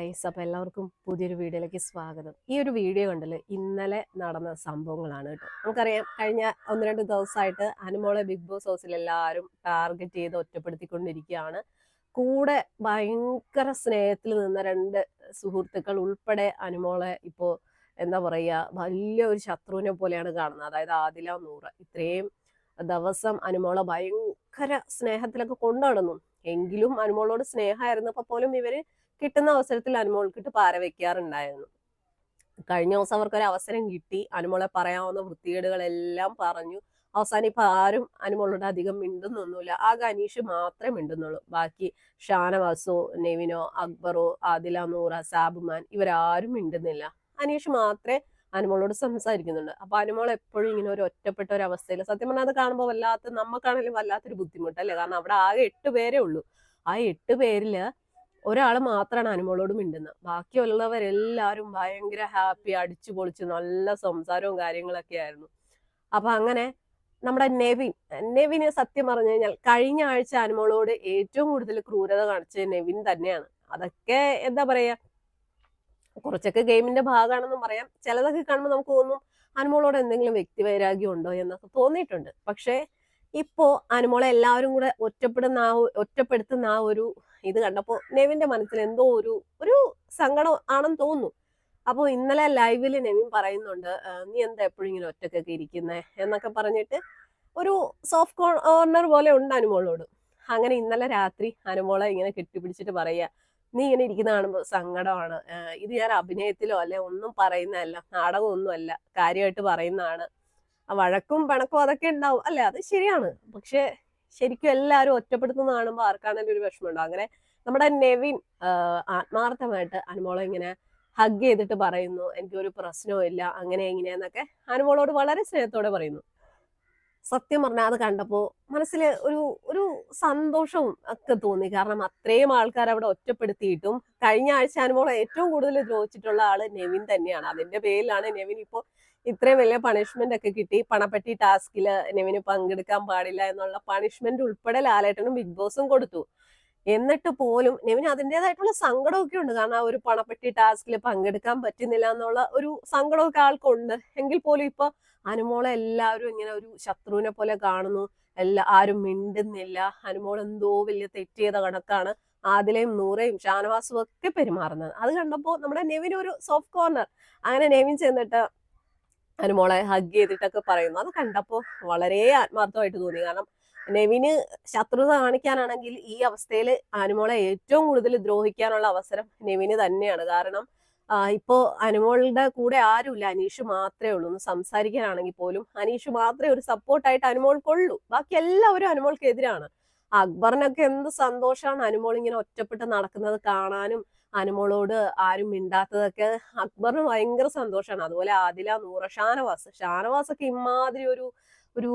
Guys എല്ലാവർക്കും പുതിയൊരു വീഡിയോയിലേക്ക് സ്വാഗതം. ഈ ഒരു വീഡിയോ കണ്ടല്ലോ ഇന്നലെ നടന്ന സംഭവങ്ങളാണ് കേട്ടോ. നമുക്കറിയാം കഴിഞ്ഞ ഒന്ന് രണ്ട് ദിവസമായിട്ട് അനുമോളെ ബിഗ് ബോസ് ഹൗസിൽ എല്ലാവരും ടാർഗറ്റ് ചെയ്ത് ഒറ്റപ്പെടുത്തിക്കൊണ്ടിരിക്കുകയാണ്. കൂടെ ഭയങ്കര സ്നേഹത്തിൽ നിന്ന രണ്ട് സുഹൃത്തുക്കൾ ഉൾപ്പെടെ അനുമോളെ ഇപ്പോ എന്താ പറയുക വലിയ ഒരു ശത്രുവിനെ പോലെയാണ് കാണുന്നത്. അതായത് ആദില നൂറ്. ഇത്രയും ദിവസം അനുമോളെ ഭയങ്കര സ്നേഹത്തിലൊക്കെ കൊണ്ടുനടന്നു. എങ്കിലും അനുമോളോട് സ്നേഹമായിരുന്നപ്പോൾ പോലും ഇവർ കിട്ടുന്ന അവസരത്തിൽ അനുമോൾക്കിട്ട് പാര വെക്കാറുണ്ടായിരുന്നു. കഴിഞ്ഞ ദിവസം അവർക്കൊരു അവസരം കിട്ടി. അനുമോളെ പറയാവുന്ന വൃത്തികേടുകളെല്ലാം പറഞ്ഞു. അവസാനം ഇപ്പൊ ആരും അനുമോളോട് അധികം മിണ്ടുന്നൊന്നുമില്ല. ആകെ അനീഷ് മാത്രമേ മിണ്ടുന്നുള്ളൂ. ബാക്കി ഷാനവാസോ നെവിനോ അക്ബറോ ആദില നൂറ സാബുമാൻ ഇവരാരും മിണ്ടുന്നില്ല. അനീഷ് മാത്രമേ അനുമോളോട് സംസാരിക്കുന്നുണ്ട് അപ്പൊ അനുമോൾ എപ്പോഴും ഇങ്ങനെ ഒരു ഒറ്റപ്പെട്ട ഒരു അവസ്ഥയിൽ സത്യം പറഞ്ഞാൽ അത് കാണുമ്പോൾ വല്ലാത്ത നമുക്കാണെങ്കിലും വല്ലാത്തൊരു ബുദ്ധിമുട്ടല്ലേ? കാരണം അവിടെ ആകെ എട്ട് പേരേ ഉള്ളൂ. ആ എട്ട് പേരിൽ ഒരാൾ മാത്രമാണ് അനുമോളോട് മിണ്ടുന്നത്. ബാക്കിയുള്ളവരെല്ലാവരും ഭയങ്കര ഹാപ്പി അടിച്ചു പൊളിച്ച് നല്ല സംസാരവും കാര്യങ്ങളൊക്കെ ആയിരുന്നു. അപ്പൊ അങ്ങനെ നമ്മുടെ നെവിൻ നെവിന് സത്യം പറഞ്ഞു കഴിഞ്ഞാൽ കഴിഞ്ഞ ആഴ്ച അനുമോളോട് ഏറ്റവും കൂടുതൽ ക്രൂരത കാണിച്ചത് നെവിൻ തന്നെയാണ്. അതൊക്കെ എന്താ പറയാ കുറച്ചൊക്കെ ഗെയിമിന്റെ ഭാഗമാണെന്നും പറയാം. ചിലതൊക്കെ കാണുമ്പോൾ നമുക്ക് തോന്നും അനുമോളോട് എന്തെങ്കിലും വ്യക്തിവൈരാഗ്യം ഉണ്ടോ എന്നൊക്കെ തോന്നിയിട്ടുണ്ട്. പക്ഷേ ഇപ്പോ അനുമോളെ എല്ലാവരും കൂടെ ഒറ്റപ്പെടുന്ന ആ ഒറ്റപ്പെടുത്തുന്ന ആ ഒരു ഇത് കണ്ടപ്പോ നെവിന്റെ മനസ്സിൽ എന്തോ ഒരു ഒരു സങ്കടം ആണെന്ന് തോന്നുന്നു. അപ്പോൾ ഇന്നലെ ലൈവിൽ നെവിൻ പറയുന്നുണ്ട് നീ എന്താ എപ്പോഴും ഇങ്ങനെ ഒറ്റക്കൊക്കെ ഇരിക്കുന്നേ? എന്നൊക്കെ പറഞ്ഞിട്ട് ഒരു സോഫ്റ്റ് കോർണർ പോലെ ഉണ്ട് അനുമോളോട്. അങ്ങനെ ഇന്നലെ രാത്രി അനുമോളെ ഇങ്ങനെ കെട്ടിപ്പിടിച്ചിട്ട് പറയുക നീ ഇങ്ങനെ ഇരിക്കുന്ന കാണുമ്പോൾ സങ്കടമാണ്. ഇത് ഞാൻ അഭിനയത്തിലോ അല്ലെ ഒന്നും പറയുന്നതല്ല നാടകമൊന്നും അല്ല കാര്യമായിട്ട് പറയുന്നതാണ്. വഴക്കും പിണക്കും അതൊക്കെ ഉണ്ടാവും. അല്ലെ അത് ശരിയാണ്. പക്ഷെ ശരിക്കും എല്ലാവരും ഒറ്റപ്പെടുത്തുന്ന കാണുമ്പോൾ ആർക്കാണെങ്കിലും ഒരു വിഷമമുണ്ടോ? അങ്ങനെ നമ്മുടെ നെവിൻ ആത്മാർത്ഥമായിട്ട് അനുമോളെ ഇങ്ങനെ ഹഗ് ചെയ്തിട്ട് പറയുന്നു എനിക്കൊരു പ്രശ്നവും ഇല്ല അങ്ങനെ ഇങ്ങനെയെന്നൊക്കെ അനുമോളോട് വളരെ സ്നേഹത്തോടെ പറയുന്നു. സത്യം പറഞ്ഞാൽ അത് കണ്ടപ്പോൾ മനസ്സിൽ ഒരു ഒരു സന്തോഷവും ഒക്കെ തോന്നി. കാരണം അത്രയും ആൾക്കാർ അവിടെ ഒറ്റപ്പെടുത്തിയിട്ടും കഴിഞ്ഞ ആഴ്ച അനുമോളെ ഏറ്റവും കൂടുതൽ ദ്രോഹിച്ചിട്ടുള്ള ആൾ നെവിൻ തന്നെയാണ്. അതിന്റെ പേരിലാണ് നെവിൻ ഇപ്പോൾ ഇത്രയും വലിയ പണിഷ്മെന്റ് ഒക്കെ കിട്ടി. പണപ്പെട്ടി ടാസ്കിൽ നെവിന് പങ്കെടുക്കാൻ പാടില്ല എന്നുള്ള പണിഷ്മെന്റ് ഉൾപ്പെടെ ലാലേട്ടനും ബിഗ് ബോസും കൊടുത്തു. എന്നിട്ട് പോലും നെവിന് അതിന്റെതായിട്ടുള്ള സങ്കടമൊക്കെ ഉണ്ട്. കാരണം ആ ഒരു പണപ്പെട്ടി ടാസ്കിൽ പങ്കെടുക്കാൻ പറ്റുന്നില്ല എന്നുള്ള ഒരു സങ്കടമൊക്കെ ആൾക്കുണ്ട്. എങ്കിൽ പോലും ഇപ്പൊ അനുമോളെ എല്ലാവരും ഇങ്ങനെ ഒരു ശത്രുവിനെ പോലെ കാണുന്നു. എല്ലാ ആരും മിണ്ടുന്നില്ല. അനുമോൾ എന്തോ വലിയ തെറ്റിയത കണക്കാണ് ആദിലയും നൂറയും ഷാനവാസും ഒക്കെ പെരുമാറുന്നത്. അത് കണ്ടപ്പോൾ നമ്മുടെ നെവിൻ ഒരു സോഫ്റ്റ് കോർണർ അങ്ങനെ നെവിൻ ചെന്നിട്ട് അനുമോളെ ഹഗ് ചെയ്തിട്ടൊക്കെ പറയുന്നു. അത് കണ്ടപ്പോൾ വളരെ ആത്മാർത്ഥമായിട്ട് തോന്നി. കാരണം നെവിന് ശത്രുത കാണിക്കാനാണെങ്കിൽ ഈ അവസ്ഥയിൽ അനുമോളെ ഏറ്റവും കൂടുതൽ ദ്രോഹിക്കാനുള്ള അവസരം നെവിന് തന്നെയാണ്. കാരണം ഇപ്പോ അനുമോളുടെ കൂടെ ആരുമില്ല. അനീഷ് മാത്രമേ ഉള്ളൂ. ഒന്ന് സംസാരിക്കാനാണെങ്കിൽ പോലും അനീഷ് മാത്രമേ ഒരു സപ്പോർട്ടായിട്ട് അനുമോൾക്കുള്ളൂ ബാക്കി എല്ലാവരും അനുമോൾക്കെതിരാണ്. അക്ബറിനൊക്കെ എന്ത് സന്തോഷമാണ് അനുമോൾ ഇങ്ങനെ ഒറ്റപ്പെട്ട് നടക്കുന്നത് കാണാനും അനുമോളോട് ആരും മിണ്ടാത്തതൊക്കെ അക്ബറിന് ഭയങ്കര സന്തോഷമാണ് അതുപോലെ ആദില നൂറ ഷാനവാസ്. ഷാനവാസ് ഒക്കെ ഇമാതിരി ഒരു ഒരു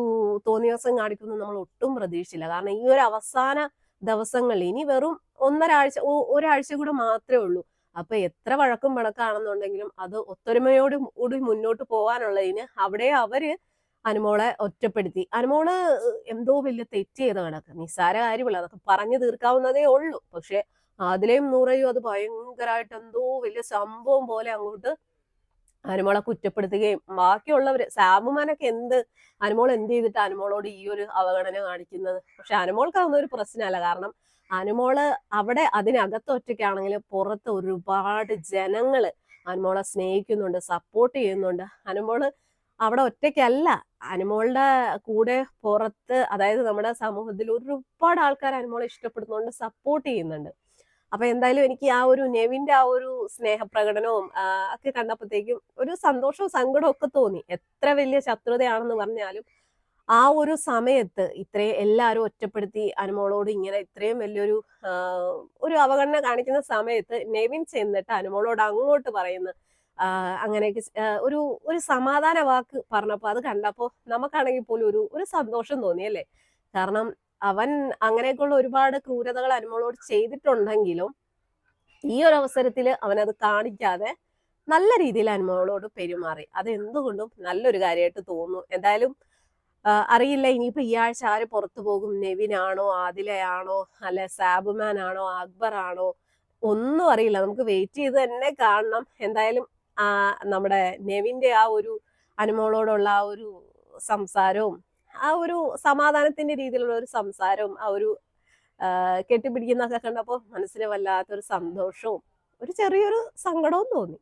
തോന്നിയവസം കാണിക്കുന്നത് നമ്മൾ ഒട്ടും പ്രതീക്ഷിച്ചില്ല. കാരണം ഈ ഒരു അവസാന ദിവസങ്ങളിൽ ഇനി വെറും ഒന്നരാഴ്ച ഒരാഴ്ച കൂടെ മാത്രമേ ഉള്ളൂ. അപ്പൊ എത്ര വഴക്കും വഴക്കാണെന്നുണ്ടെങ്കിലും അത് ഒത്തൊരുമയോട് കൂടി മുന്നോട്ട് പോകാനുള്ളതിന് അവിടെ അവർ അനുമോളെ ഒറ്റപ്പെടുത്തി. അനുമോൾ എന്തോ വലിയ തെറ്റ് ചെയ്ത കണക്ക് നിസ്സാര കാര്യമില്ല. അതൊക്കെ പറഞ്ഞു തീർക്കാവുന്നതേ ഉള്ളൂ. പക്ഷെ അതിലെയും നൂറയും അത് ഭയങ്കരമായിട്ട് എന്തോ വലിയ സംഭവം പോലെ അങ്ങോട്ട് അനുമോളെ കുറ്റപ്പെടുത്തുകയും ബാക്കിയുള്ളവര് സാബുമാനൊക്കെ എന്ത് അനുമോൾ എന്ത് ചെയ്തിട്ട് അനുമോളോട് ഈ ഒരു അവഗണന കാണിക്കുന്നത്? പക്ഷെ അനുമോൾക്ക് അതൊന്നും ഒരു പ്രശ്നമല്ല. കാരണം അനുമോൾ അവിടെ അതിനകത്ത് ഒറ്റയ്ക്കാണെങ്കിൽ പുറത്ത് ഒരുപാട് ജനങ്ങൾ അനുമോളെ സ്നേഹിക്കുന്നുണ്ട് സപ്പോർട്ട് ചെയ്യുന്നുണ്ട്. അനുമോൾ അവിടെ ഒറ്റയ്ക്കല്ല. അനുമോളുടെ കൂടെ പുറത്ത് അതായത് നമ്മുടെ സമൂഹത്തിൽ ഒരുപാട് ആൾക്കാർ അനുമോളെ ഇഷ്ടപ്പെടുന്നുണ്ട് സപ്പോർട്ട് ചെയ്യുന്നുണ്ട്. അപ്പൊ എന്തായാലും എനിക്ക് ആ ഒരു നെവിന്റെ ആ ഒരു സ്നേഹപ്രകടനവും ഒക്കെ കണ്ടപ്പോഴത്തേക്കും ഒരു സന്തോഷവും സങ്കടവും ഒക്കെ തോന്നി. എത്ര വലിയ ശത്രുതയാണെന്ന് പറഞ്ഞാലും ആ ഒരു സമയത്ത് ഇത്രയും എല്ലാവരും ഒറ്റപ്പെടുത്തി അനുമോളോട് ഇങ്ങനെ ഇത്രയും വലിയൊരു ഒരു അവഗണന കാണിക്കുന്ന സമയത്ത് നെവിൻ ചെന്നിട്ട് അനുമോളോട് അങ്ങോട്ട് പറയുന്നു അങ്ങനെയൊക്കെ ഒരു ഒരു സമാധാന വാക്ക് പറഞ്ഞപ്പോൾ അത് കണ്ടപ്പോൾ നമുക്കാണെങ്കിൽ പോലും ഒരു ഒരു സന്തോഷം തോന്നി അല്ലേ? കാരണം അവൻ അങ്ങനെയൊക്കെയുള്ള ഒരുപാട് ക്രൂരതകൾ അനുമോളോട് ചെയ്തിട്ടുണ്ടെങ്കിലും ഈ ഒരു അവസരത്തിൽ അവനത് കാണിക്കാതെ നല്ല രീതിയിൽ അനുമോളോട് പെരുമാറി. അത് എന്തുകൊണ്ടും നല്ലൊരു കാര്യമായിട്ട് തോന്നുന്നു. എന്തായാലും അറിയില്ല ഇനിയിപ്പോ ഈ ആഴ്ച ആര് പുറത്തു പോകും? നെവിനാണോ ആദിലയാണോ അല്ലെ സാബുമാൻ ആണോ? അക്ബർ ആണോ? ഒന്നും അറിയില്ല. നമുക്ക് വെയിറ്റ് ചെയ്ത് തന്നെ കാണണം. എന്തായാലും ആ നമ്മുടെ നെവിന്റെ ആ ഒരു അനുമോളോടുള്ള ആ ഒരു സംസാരവും ആ ഒരു സമാധാനത്തിന്റെ രീതിയിലുള്ള ഒരു സംസാരവും ആ ഒരു കെട്ടിപ്പിടിക്കുന്നതൊക്കെ കണ്ടപ്പോൾ മനസ്സിന് വല്ലാത്തൊരു സന്തോഷവും ഒരു ചെറിയൊരു സങ്കടവും തോന്നി.